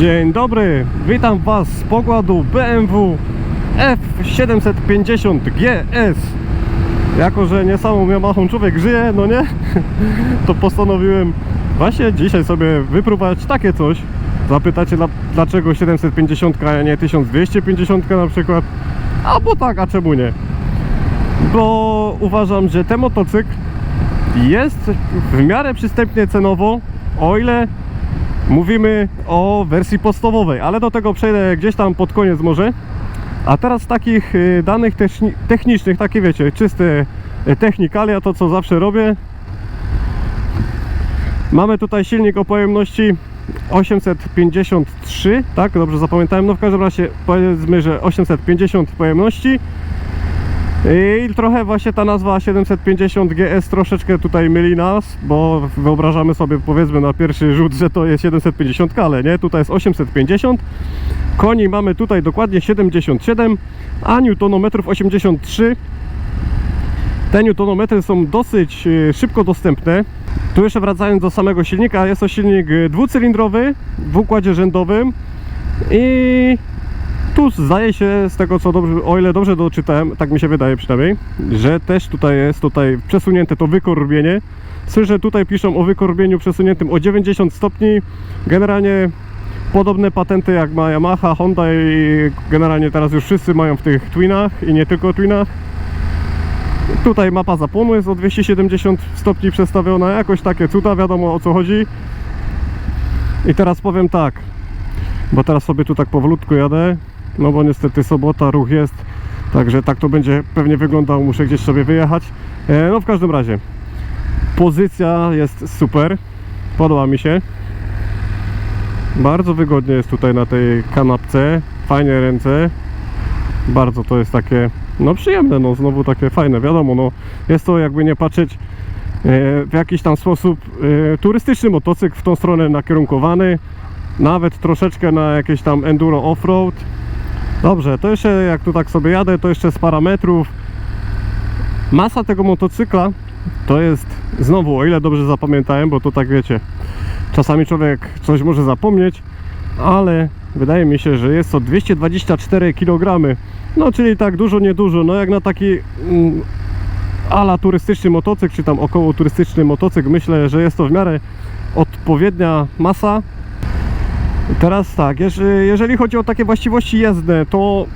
Dzień dobry, witam Was z pokładu BMW F750 GS. Jako, że nie samą Yamahą człowiek żyje, no nie, to postanowiłem właśnie dzisiaj sobie wypróbować takie coś. Zapytacie dla, dlaczego 750, a nie 1250 na przykład. Albo tak, a czemu nie? Bo uważam, że ten motocykl jest w miarę przystępnie cenowo, o ile mówimy o wersji podstawowej, ale do tego przejdę gdzieś tam pod koniec może. A teraz takich y, danych techni- technicznych, takie wiecie, czyste y, technikalia, to co zawsze robię. Mamy tutaj silnik o pojemności 853, tak? Dobrze zapamiętałem. No w każdym razie powiedzmy, że 850 pojemności. I trochę właśnie ta nazwa 750 GS troszeczkę tutaj myli nas, bo wyobrażamy sobie powiedzmy na pierwszy rzut, że to jest 750, ale nie, tutaj jest 850. Koni mamy tutaj dokładnie 77, a newtonometrów 83. Te newtonometry są dosyć e, szybko dostępne. Tu jeszcze wracając do samego silnika, jest to silnik e, dwucylindrowy w układzie rzędowym i tu zdaje się z tego co dobrze, o ile dobrze doczytałem, tak mi się wydaje przynajmniej, że też tutaj jest tutaj przesunięte to wykorbienie. Słyszę, tutaj piszą o wykorbieniu przesuniętym o 90 stopni. Generalnie podobne patenty jak ma Yamaha, Honda i generalnie teraz już wszyscy mają w tych Twinach i nie tylko Twinach. Tutaj mapa zapłonu jest o 270 stopni przestawiona, jakoś takie cuda, wiadomo o co chodzi. I teraz powiem tak, bo teraz sobie tu tak powolutku jadę, no bo niestety sobota, ruch jest, także tak to będzie pewnie wyglądało, muszę gdzieś sobie wyjechać. E, no w każdym razie, pozycja jest super, podoba mi się. Bardzo wygodnie jest tutaj na tej kanapce, fajnie ręce, bardzo to jest takie, no przyjemne, no znowu takie fajne, wiadomo, no jest to jakby nie patrzeć e, w jakiś tam sposób e, turystyczny motocykl w tą stronę nakierunkowany, nawet troszeczkę na jakieś tam enduro off-road. Dobrze, to jeszcze jak tu tak sobie jadę, to jeszcze z parametrów. Masa tego motocykla to jest znowu, o ile dobrze zapamiętałem, bo to tak wiecie, czasami człowiek coś może zapomnieć, ale wydaje mi się, że jest to 224 kg. No, czyli tak dużo, niedużo. No, jak na taki mm, ala turystyczny motocykl, czy tam około turystyczny motocykl, myślę, że jest to w miarę odpowiednia masa. Teraz tak, jeż- jeżeli chodzi o takie właściwości jezdne, to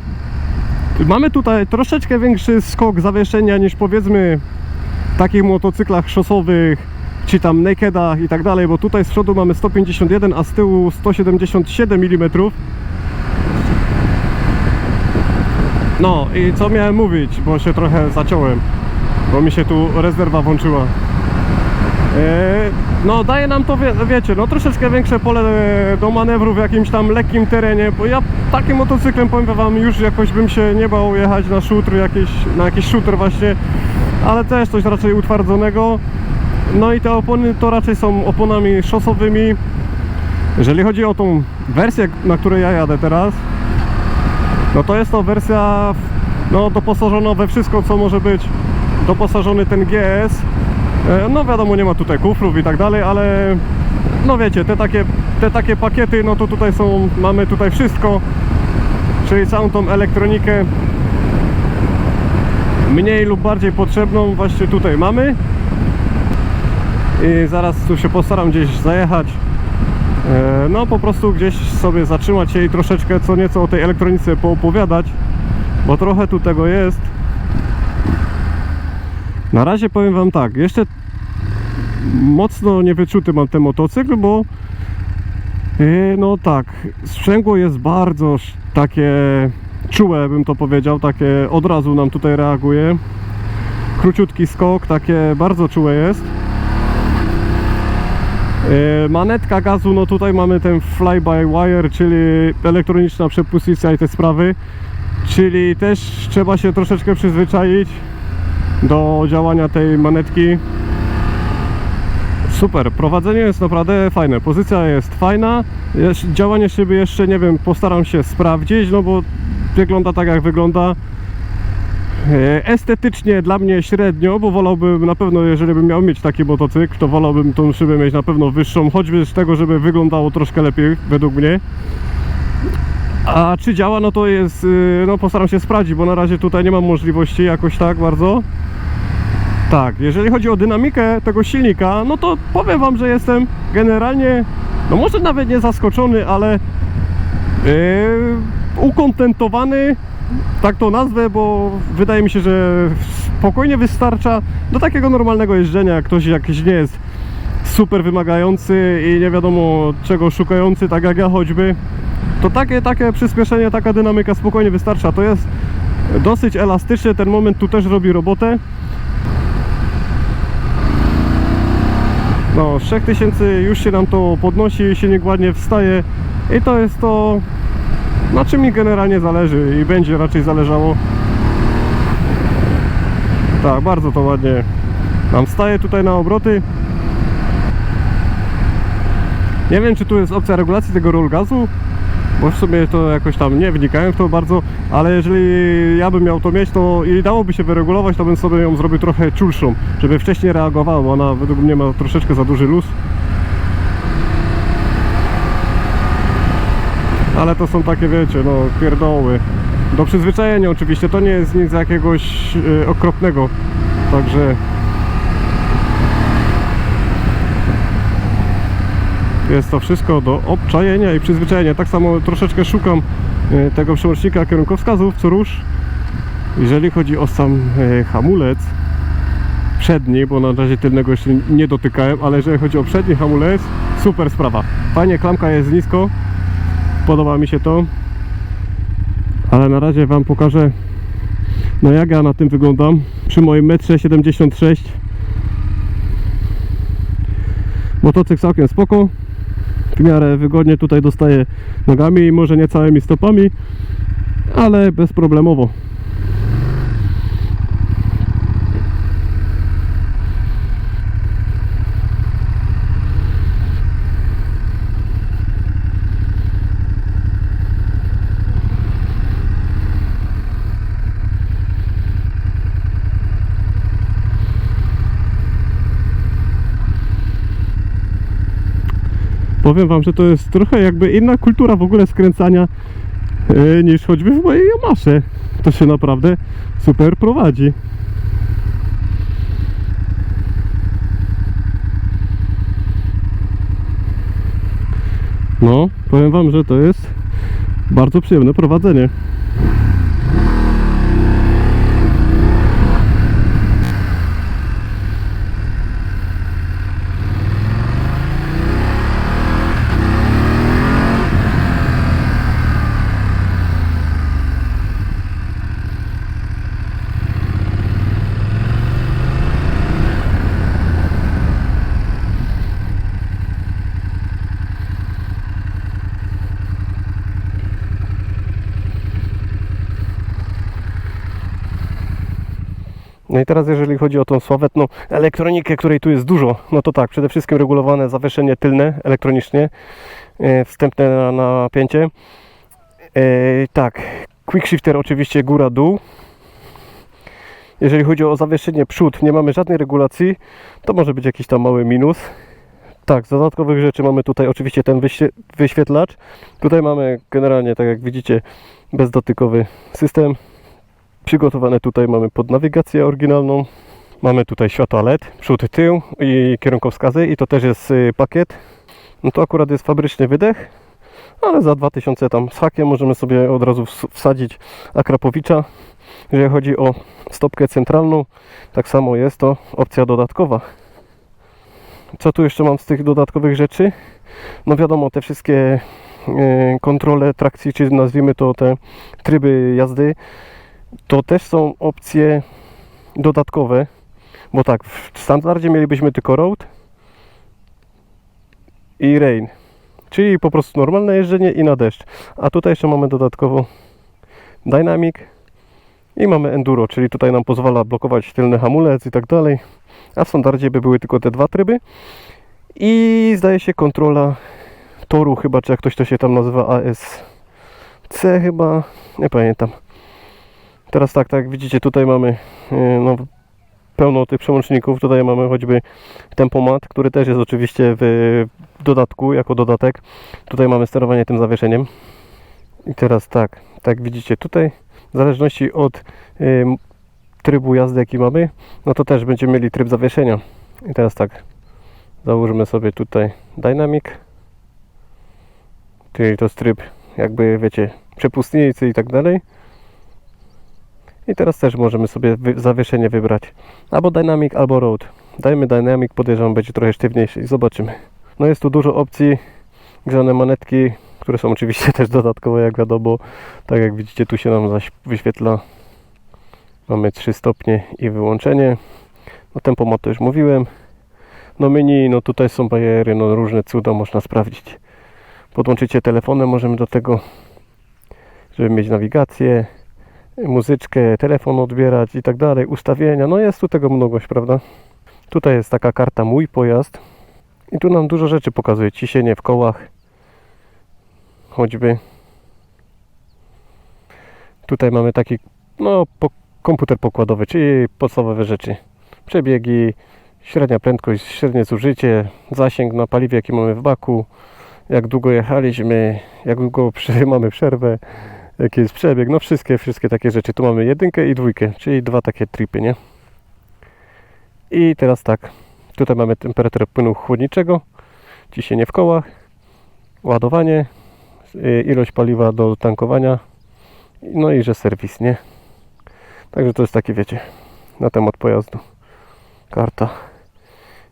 mamy tutaj troszeczkę większy skok zawieszenia niż powiedzmy w takich motocyklach szosowych, czy tam nakedach i tak dalej, bo tutaj z przodu mamy 151, a z tyłu 177 mm. No i co miałem mówić, bo się trochę zaciąłem, bo mi się tu rezerwa włączyła. E, No daje nam to, wie, wiecie, no troszeczkę większe pole e, do manewru w jakimś tam lekkim terenie, bo ja takim motocyklem powiem wam już jakoś bym się nie bał jechać na szutr, jakieś, na jakiś shooter właśnie, ale też coś raczej utwardzonego. No i te opony to raczej są oponami szosowymi. Jeżeli chodzi o tą wersję, na której ja jadę teraz, no to jest to wersja no, doposażona we wszystko, co może być doposażony ten GS. E, No wiadomo, nie ma tutaj kufrów i tak dalej, ale no wiecie, te takie, te takie pakiety, no to tutaj są, mamy tutaj wszystko, czyli całą tą elektronikę mniej lub bardziej potrzebną właśnie tutaj mamy. I zaraz tu się postaram gdzieś zajechać. E, No po prostu gdzieś sobie zatrzymać się i troszeczkę co nieco o tej elektronice poopowiadać, bo trochę tu tego jest. Na razie powiem Wam tak, jeszcze mocno niewyczuty mam ten motocykl, bo yy, no tak, sprzęgło jest bardzo takie czułe, bym to powiedział, takie od razu nam tutaj reaguje. Króciutki skok, takie bardzo czułe jest. Yy, Manetka gazu, no tutaj mamy ten fly by wire, czyli elektroniczna przepustnica i te sprawy. Czyli też trzeba się troszeczkę przyzwyczaić do działania tej manetki. Super, prowadzenie jest naprawdę fajne, pozycja jest fajna. Działanie szyby jeszcze nie wiem, postaram się sprawdzić, no bo wygląda tak jak wygląda. E, Estetycznie dla mnie średnio, bo wolałbym na pewno, jeżeli bym miał mieć taki motocykl, to wolałbym tą szybę mieć na pewno wyższą, choćby z tego, żeby wyglądało troszkę lepiej, według mnie. A czy działa, no to jest, y, no postaram się sprawdzić, bo na razie tutaj nie mam możliwości jakoś tak bardzo. Tak, jeżeli chodzi o dynamikę tego silnika, no to powiem Wam, że jestem generalnie, no może nawet nie zaskoczony, ale yy, ukontentowany, tak to nazwę, bo wydaje mi się, że spokojnie wystarcza do takiego normalnego jeżdżenia, jak ktoś jakiś nie jest super wymagający i nie wiadomo czego szukający, tak jak ja choćby, to takie, takie przyspieszenie, taka dynamika spokojnie wystarcza. To jest dosyć elastyczne, ten moment tu też robi robotę. No, z 3000 już się nam to podnosi, silnik ładnie wstaje i to jest to, na czym mi generalnie zależy i będzie raczej zależało. Tak, bardzo to ładnie nam wstaje tutaj na obroty. Nie wiem, czy tu jest opcja regulacji tego roll gazu, bo w sumie to jakoś tam nie wnikałem w to bardzo, ale jeżeli ja bym miał to mieć, to i dałoby się wyregulować, to bym sobie ją zrobił trochę ciulszą, żeby wcześniej reagowała, bo ona według mnie ma troszeczkę za duży luz. Ale to są takie, wiecie, no pierdoły. Do przyzwyczajenia oczywiście, to nie jest nic jakiegoś e, okropnego, także... Jest to wszystko do obczajenia i przyzwyczajenia. Tak samo troszeczkę szukam e, tego przełącznika kierunkowskazów co rusz. Jeżeli chodzi o sam e, hamulec przedni, bo na razie tylnego jeszcze nie dotykałem, ale jeżeli chodzi o przedni hamulec, super sprawa. Fajnie, klamka jest nisko, podoba mi się to. Ale na razie Wam pokażę, no jak ja na tym wyglądam. Przy moim 1,76 m. Motocykl całkiem spoko w miarę wygodnie tutaj dostaję nogami może nie całymi stopami, ale bezproblemowo. Powiem Wam, że to jest trochę jakby inna kultura w ogóle skręcania e, niż choćby w mojej Yamasze. To się naprawdę super prowadzi. No, powiem Wam, że to jest bardzo przyjemne prowadzenie. I teraz jeżeli chodzi o tą sławetną elektronikę, której tu jest dużo, no to tak, przede wszystkim regulowane zawieszenie tylne elektronicznie, e, wstępne na napięcie. E, tak, quick shifter oczywiście góra-dół. Jeżeli chodzi o zawieszenie przód, nie mamy żadnej regulacji, to może być jakiś tam mały minus. Tak, z dodatkowych rzeczy mamy tutaj oczywiście ten wyświe- wyświetlacz. Tutaj mamy generalnie, tak jak widzicie, bezdotykowy system. Przygotowane tutaj mamy pod nawigację oryginalną. Mamy tutaj światła LED, przód, tył i kierunkowskazy i to też jest y, pakiet. No to akurat jest fabryczny wydech, ale za 2000 tam z hakiem możemy sobie od razu ws- wsadzić Akrapowicza. Jeżeli chodzi o stopkę centralną, tak samo jest to opcja dodatkowa. Co tu jeszcze mam z tych dodatkowych rzeczy? No wiadomo, te wszystkie y, kontrole trakcji, czy nazwijmy to te tryby jazdy, to też są opcje dodatkowe, bo tak, w standardzie mielibyśmy tylko road i rain, czyli po prostu normalne jeżdżenie i na deszcz. A tutaj jeszcze mamy dodatkowo dynamic i mamy enduro, czyli tutaj nam pozwala blokować tylny hamulec i tak dalej. A w standardzie by były tylko te dwa tryby. I zdaje się kontrola toru chyba, czy jak ktoś to się tam nazywa ASC chyba, nie pamiętam Teraz tak, tak jak widzicie, tutaj mamy yy, no, pełno tych przełączników. Tutaj mamy choćby tempomat, który też jest oczywiście w dodatku, jako dodatek. Tutaj mamy sterowanie tym zawieszeniem. I teraz tak, tak widzicie, tutaj w zależności od yy, trybu jazdy jaki mamy, no to też będziemy mieli tryb zawieszenia. I teraz tak, założymy sobie tutaj Dynamic, czyli to jest tryb jakby wiecie przepustnicy i tak dalej. I teraz też możemy sobie zawieszenie wybrać. Albo Dynamic, albo Road. Dajmy Dynamic, podejrzewam będzie trochę sztywniejszy i zobaczymy. No jest tu dużo opcji, grzane manetki, które są oczywiście też dodatkowe jak wiadomo. Tak jak widzicie tu się nam zaś wyświetla. Mamy 3 stopnie i wyłączenie. No tempomat to już mówiłem. No menu, no tutaj są bariery, no różne cuda można sprawdzić. Podłączycie telefonem, możemy do tego, żeby mieć nawigację, muzyczkę, telefon odbierać i tak dalej, ustawienia. No jest tu tego mnogość, prawda? Tutaj jest taka karta mój pojazd i tu nam dużo rzeczy pokazuje. Ciśnienie w kołach, choćby. Tutaj mamy taki, no, po, komputer pokładowy, czyli podstawowe rzeczy. Przebiegi, średnia prędkość, średnie zużycie, zasięg na paliwie, jaki mamy w baku, jak długo jechaliśmy, jak długo mamy przerwę, jaki jest przebieg, no wszystkie, wszystkie takie rzeczy. Tu mamy jedynkę i dwójkę, czyli dwa takie tripy, nie? I teraz tak, tutaj mamy temperaturę płynu chłodniczego, ciśnienie w kołach, ładowanie, y, ilość paliwa do tankowania, no i że serwis, nie? Także to jest takie, wiecie, na temat pojazdu. Karta.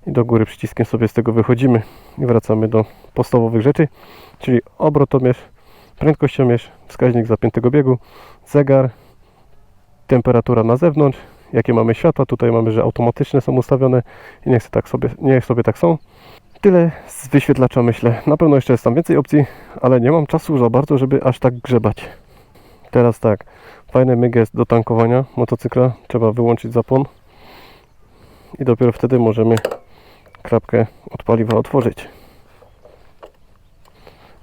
I do góry przyciskiem sobie z tego wychodzimy i wracamy do podstawowych rzeczy, czyli obrotomierz, prędkościomierz, wskaźnik zapiętego biegu, zegar, temperatura na zewnątrz, jakie mamy światła, tutaj mamy, że automatyczne są ustawione i niech sobie tak sobie, niech sobie tak są. Tyle z wyświetlacza myślę. Na pewno jeszcze jest tam więcej opcji, ale nie mam czasu za bardzo, żeby aż tak grzebać. Teraz tak, fajny myg jest do tankowania motocykla, trzeba wyłączyć zapłon i dopiero wtedy możemy klapkę od paliwa otworzyć.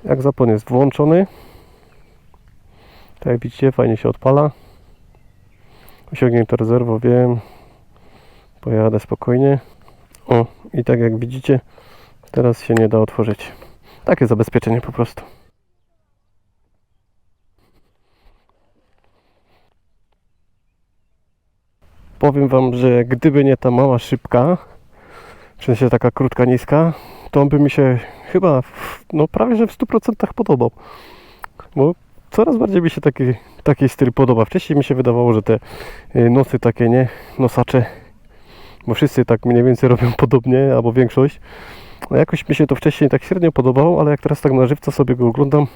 Jak zapłon jest włączony, tak jak widzicie, fajnie się odpala. Osiągnięto rezerwą, wiem. Pojadę spokojnie. O, i tak jak widzicie, teraz się nie da otworzyć. Takie zabezpieczenie po prostu. Powiem Wam, że gdyby nie ta mała szybka, w sensie taka krótka, niska, to on by mi się chyba, no prawie że w 100% podobał. Bo coraz bardziej mi się taki, taki styl podoba. Wcześniej mi się wydawało, że te y, nosy takie, nie, nosacze, bo wszyscy tak mniej więcej robią podobnie, albo większość. No jakoś mi się to wcześniej tak średnio podobało, ale jak teraz tak na żywca sobie go oglądam,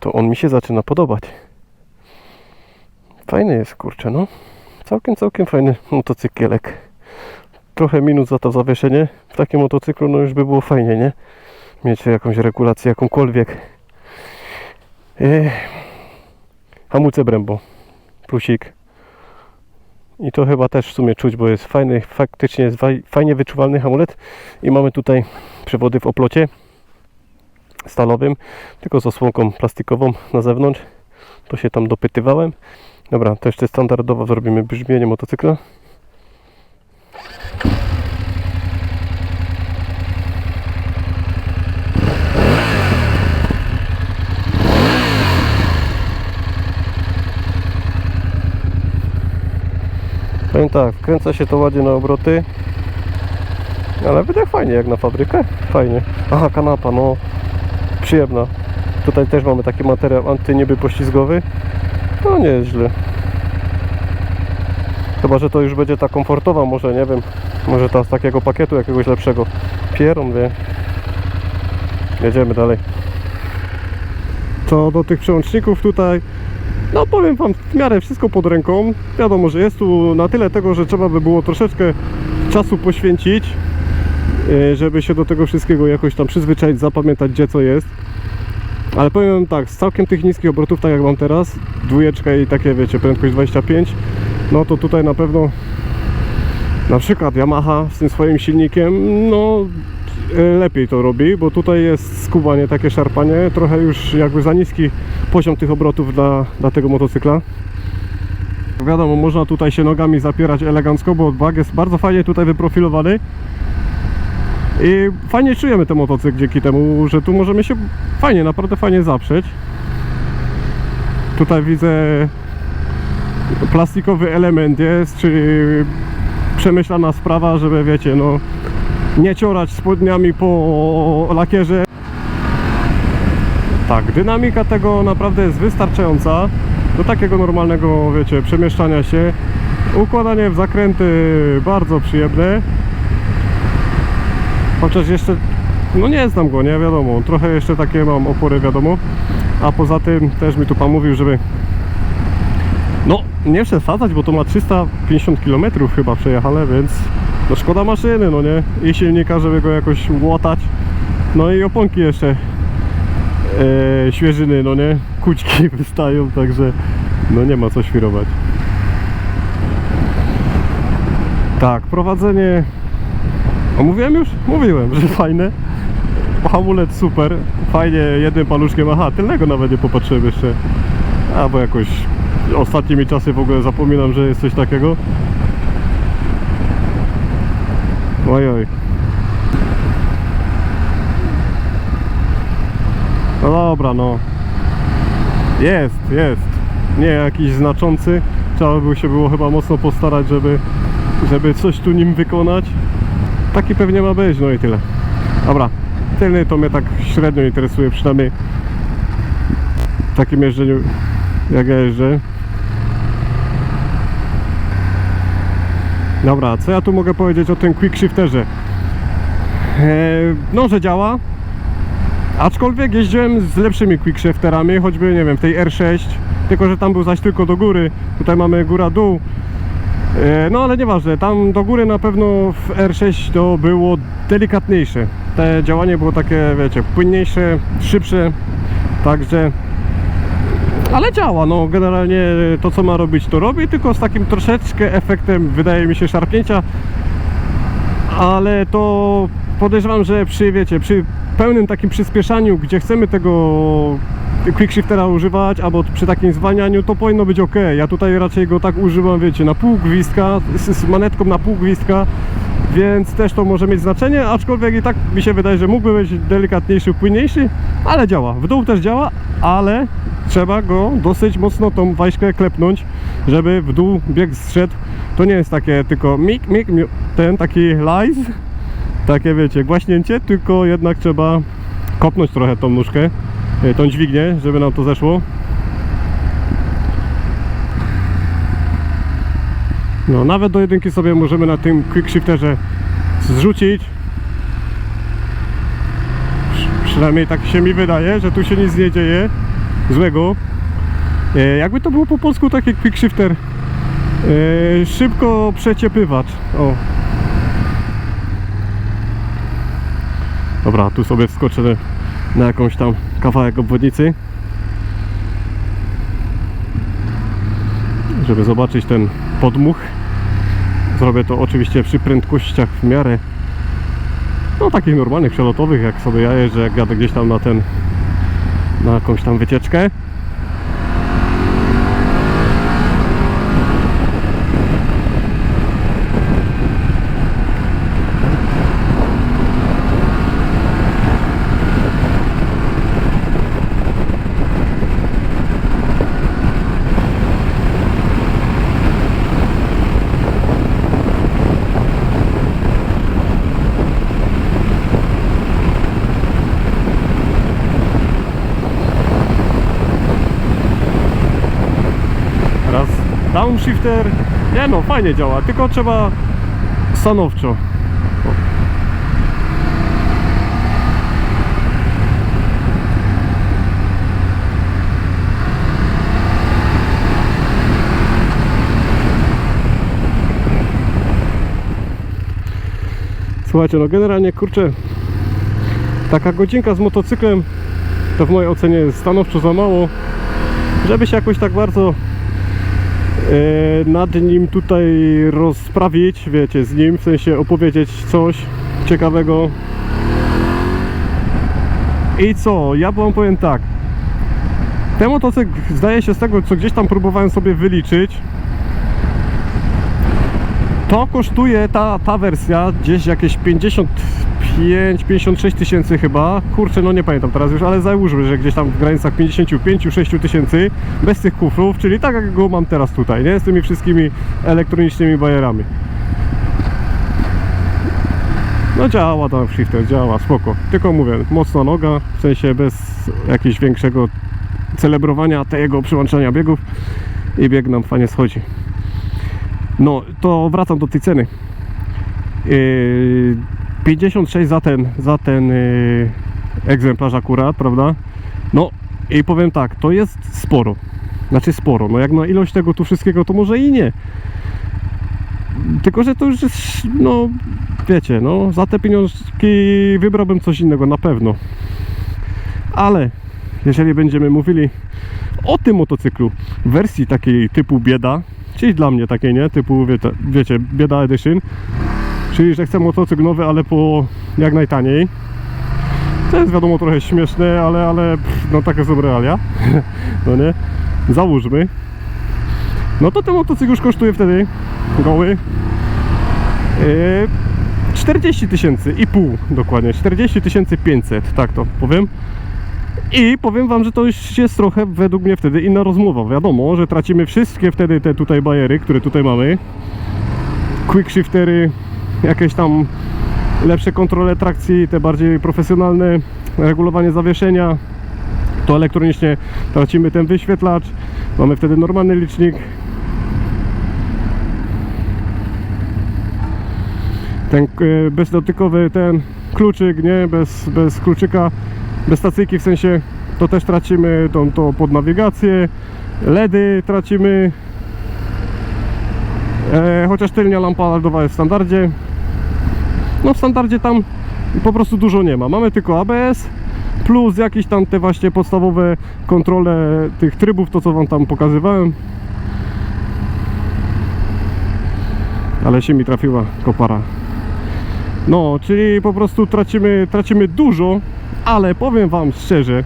to on mi się zaczyna podobać. Fajny jest, kurczę, no. Całkiem, całkiem fajny motocykielek. Trochę minut za to zawieszenie. W takim motocyklu no już by było fajnie, nie? Mieć jakąś regulację, jakąkolwiek. Hamulce Brembo. Plusik. I to chyba też w sumie czuć, bo jest fajny, faktycznie jest faj- fajnie wyczuwalny hamulec. I mamy tutaj przewody w oplocie stalowym, tylko z osłonką plastikową na zewnątrz. To się tam dopytywałem. Dobra, to jeszcze standardowo zrobimy brzmienie motocykla. Tak, wkręca się to ładnie na obroty. Ale wydech fajnie jak na fabrykę. Fajnie. Aha, kanapa, no przyjemna. Tutaj też mamy taki materiał antynieby poślizgowy. No nie jest źle. Chyba, że to już będzie ta komfortowa, może nie wiem. Może ta z takiego pakietu jakiegoś lepszego. Pieron wie. Jedziemy dalej. Co do tych przełączników tutaj, no powiem Wam w miarę wszystko pod ręką. Wiadomo, że jest tu na tyle tego, że trzeba by było troszeczkę czasu poświęcić, yy, żeby się do tego wszystkiego jakoś tam przyzwyczaić, zapamiętać gdzie co jest. Ale powiem tak, z całkiem tych niskich obrotów, tak jak mam teraz, dwójeczka i takie wiecie, prędkość 25, no to tutaj na pewno na przykład Yamaha z tym swoim silnikiem, no e, lepiej to robi, bo tutaj jest skubanie, takie szarpanie, trochę już jakby za niski poziom tych obrotów dla, dla tego motocykla. Wiadomo, można tutaj się nogami zapierać elegancko, bo bag jest bardzo fajnie tutaj wyprofilowany. I fajnie czujemy ten motocykl dzięki temu, że tu możemy się fajnie, naprawdę fajnie zaprzeć. Tutaj widzę plastikowy element jest, czyli przemyślana sprawa, żeby wiecie, no nie ciorać spodniami po lakierze. Tak, dynamika tego naprawdę jest wystarczająca do takiego normalnego, wiecie, przemieszczania się. Układanie w zakręty bardzo przyjemne. Chociaż jeszcze, no nie znam go, nie wiadomo, trochę jeszcze takie mam opory, wiadomo. A poza tym też mi tu pan mówił, żeby no nie przesadzać, bo to ma 350 km chyba przejechane, więc no szkoda maszyny, no nie? I silnika, żeby go jakoś łotać. No i oponki jeszcze e, świeżyny, no nie? Kućki wystają, także no nie ma co świrować. Tak, prowadzenie a mówiłem już? Mówiłem, że fajne. Hamulec super. Fajnie jednym paluszkiem. Aha, tylnego nawet nie popatrzyłem jeszcze. A bo jakoś ostatnimi czasy w ogóle zapominam, że jest coś takiego. Oj, oj. No dobra, no. Jest, jest. Nie jakiś znaczący. Trzeba by się było chyba mocno postarać, żeby, żeby coś tu nim wykonać. Taki pewnie ma być, no i tyle. Dobra, tylny to mnie tak średnio interesuje, przynajmniej w takim jeżdżeniu jak ja jeżdżę. Dobra, co ja tu mogę powiedzieć o tym quick shifterze? Eee, no, że działa. Aczkolwiek jeździłem z lepszymi quick shifterami, choćby nie wiem, w tej R6, tylko że tam był zaś tylko do góry. Tutaj mamy góra-dół. E, No ale nieważne, tam do góry na pewno w R6 to było delikatniejsze. Te działanie było takie, wiecie, płynniejsze, szybsze, także... Ale działa, no generalnie to co ma robić to robi, tylko z takim troszeczkę efektem, wydaje mi się, szarpnięcia. Ale to podejrzewam, że przy, wiecie, przy pełnym takim przyspieszaniu, gdzie chcemy tego quickshiftera używać, albo przy takim zwalnianiu, to powinno być ok. Ja tutaj raczej go tak używam, wiecie, na pół gwizdka, z, z manetką na pół gwizdka, więc też to może mieć znaczenie, aczkolwiek i tak mi się wydaje, że mógłby być delikatniejszy, płynniejszy, ale działa. W dół też działa, ale trzeba go dosyć mocno tą wajszkę klepnąć, żeby w dół bieg zszedł. To nie jest takie tylko mik, mik, miu- ten taki lies, takie wiecie, głaśnięcie, tylko jednak trzeba kopnąć trochę tą nóżkę, tą dźwignię, żeby nam to zeszło. No, nawet do jedynki sobie możemy na tym quick shifterze zrzucić. Przy- Przynajmniej tak się mi wydaje, że tu się nic nie dzieje złego. E, jakby to było po polsku taki quick shifter. E, szybko przeciepywacz. O. Dobra, tu sobie wskoczę na jakąś tam kawałek obwodnicy. Żeby zobaczyć ten podmuch. Zrobię to oczywiście przy prędkościach w miarę no takich normalnych, przelotowych, jak sobie ja jeżdżę, jak jadę gdzieś tam na ten na jakąś tam wycieczkę. Downshifter. Nie no, fajnie działa, tylko trzeba stanowczo. Słuchajcie, no generalnie kurczę, taka godzinka z motocyklem to w mojej ocenie stanowczo za mało, żeby się jakoś tak bardzo E, nad nim tutaj rozprawić, wiecie, z nim, w sensie opowiedzieć coś ciekawego. I co? Ja wam powiem tak. Ten motocykl zdaje się z tego, co gdzieś tam próbowałem sobie wyliczyć. To kosztuje ta, ta wersja gdzieś jakieś 50 55-56 tysięcy chyba. Kurczę, no nie pamiętam teraz już, ale załóżmy, że gdzieś tam w granicach 55-6 tysięcy bez tych kufrów, czyli tak jak go mam teraz tutaj, nie? Z tymi wszystkimi elektronicznymi bajerami. No działa tam shifter, działa, spoko. Tylko mówię, mocna noga, w sensie bez jakiegoś większego celebrowania tego przyłączania biegów i bieg nam fajnie schodzi. No, to wracam do tej ceny. Yy, 56 za ten, za ten yy, egzemplarz akurat, prawda? No i powiem tak, to jest sporo. Znaczy sporo, no jak na ilość tego tu wszystkiego to może i nie. Tylko, że to już jest, no wiecie, no za te pieniążki wybrałbym coś innego na pewno. Ale jeżeli będziemy mówili o tym motocyklu w wersji takiej typu bieda, czyli dla mnie takiej, nie? Typu, wiecie, wiecie bieda edition, czyli że chcę motocykl nowy, ale po jak najtaniej. To jest wiadomo trochę śmieszne, ale, ale pff, no takie są realia. No nie? Załóżmy. No to ten motocykl już kosztuje wtedy goły yy, 40 tysięcy i pół dokładnie 40 tysięcy 500 tak to powiem i powiem wam, że to już jest trochę według mnie wtedy inna rozmowa wiadomo, że tracimy wszystkie wtedy te tutaj bajery, które tutaj mamy quick shiftery jakieś tam lepsze kontrole trakcji, te bardziej profesjonalne regulowanie zawieszenia. To elektronicznie tracimy ten wyświetlacz. Mamy wtedy normalny licznik. Ten e, bezdotykowy ten kluczyk, nie, bez, bez kluczyka, bez stacyjki w sensie, to też tracimy tą, to pod nawigację, LEDy tracimy, e, chociaż tylnia lampa LEDowa jest w standardzie, no w standardzie tam po prostu dużo nie ma, mamy tylko ABS, plus jakieś tam te właśnie podstawowe kontrole tych trybów, to co wam tam pokazywałem, ale się mi trafiła kopara. No, czyli po prostu tracimy, tracimy dużo, ale powiem wam szczerze,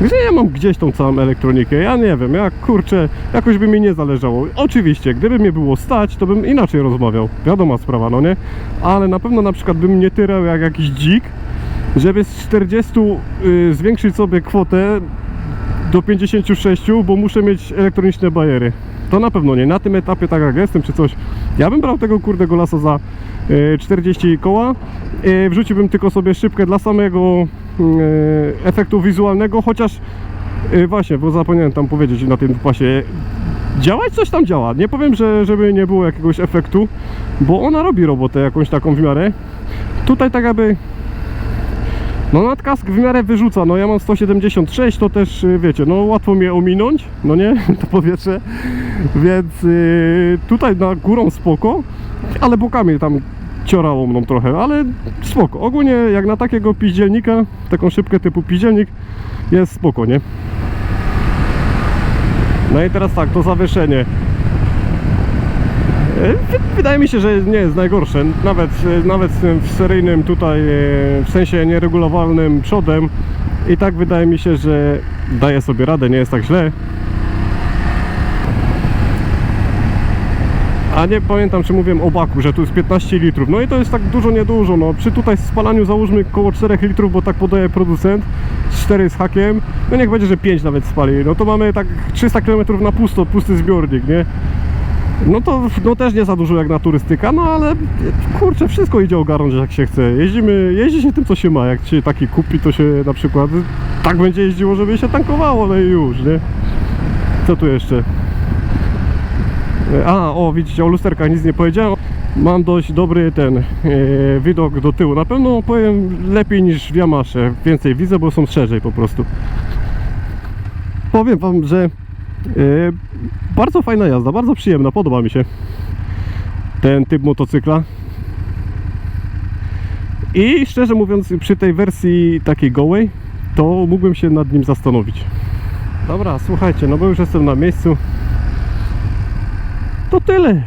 że ja mam gdzieś tą całą elektronikę, ja nie wiem, ja kurczę, jakoś by mi nie zależało. Oczywiście, gdyby mnie było stać, to bym inaczej rozmawiał, wiadoma sprawa, no nie? Ale na pewno na przykład bym nie tyrał jak jakiś dzik, żeby z 40 y, zwiększyć sobie kwotę do 56, bo muszę mieć elektroniczne bajery. To na pewno nie. Na tym etapie, tak jak jestem, czy coś, ja bym brał tego kurde golasa za e, 40 koła. E, wrzuciłbym tylko sobie szybkę dla samego efektu wizualnego, chociaż e, właśnie, bo zapomniałem tam powiedzieć na tym pasie. Działać coś tam działa. Nie powiem, że żeby nie było jakiegoś efektu, bo ona robi robotę jakąś taką w miarę. Tutaj tak jakby no nadkask w miarę wyrzuca, no ja mam 176, to też y, wiecie, no łatwo mnie ominąć, no nie, to powietrze, więc y, tutaj na górą spoko, ale bokami tam ciorało mną trochę, ale spoko, ogólnie jak na takiego piździelnika, taką szybkę typu piździelnik, jest spoko, nie? No i teraz tak, to zawieszenie. E, wy- Wydaje mi się, że nie jest najgorsze. Nawet, e, nawet w seryjnym tutaj, e, w sensie nieregulowalnym przodem i tak wydaje mi się, że daje sobie radę, nie jest tak źle. A nie pamiętam, czy mówiłem o baku, że tu jest 15 litrów. No i to jest tak dużo, niedużo. No, przy tutaj spalaniu załóżmy około 4 litrów, bo tak podaje producent. 4 z hakiem. No niech będzie, że 5 nawet spali. No to mamy tak 300 km na pusto, pusty zbiornik, nie? No to no też nie za dużo jak na turystyka, no ale kurczę, wszystko idzie ogarnąć jak się chce. Jeździmy, jeździ się tym co się ma. Jak się taki kupi, to się na przykład tak będzie jeździło, żeby się tankowało, no i już, nie? Co tu jeszcze? A, o widzicie, o lusterkach nic nie powiedziałem. Mam dość dobry ten e, widok do tyłu. Na pewno powiem lepiej niż w Yamasze. Więcej widzę, bo są szerzej po prostu. Powiem wam, że e, bardzo fajna jazda, bardzo przyjemna, podoba mi się ten typ motocykla. I szczerze mówiąc, przy tej wersji takiej gołej, to mógłbym się nad nim zastanowić. Dobra, słuchajcie, no bo już jestem na miejscu. To tyle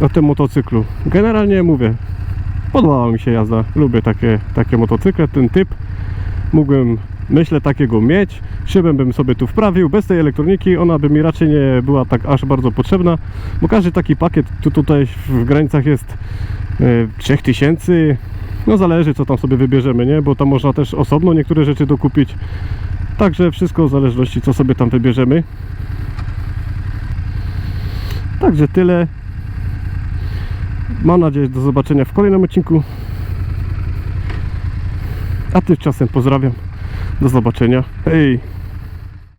o tym motocyklu. Generalnie mówię, podobała mi się jazda. Lubię takie, takie motocykle, ten typ. Mógłbym myślę takiego mieć. Szybę bym sobie tu wprawił, bez tej elektroniki ona by mi raczej nie była tak aż bardzo potrzebna, bo każdy taki pakiet tu tutaj w granicach jest e, 3000 no zależy co tam sobie wybierzemy, nie? Bo tam można też osobno niektóre rzeczy dokupić. Także wszystko w zależności co sobie tam wybierzemy. Także tyle. Mam nadzieję do zobaczenia w kolejnym odcinku. A tymczasem pozdrawiam. Do zobaczenia. Hej!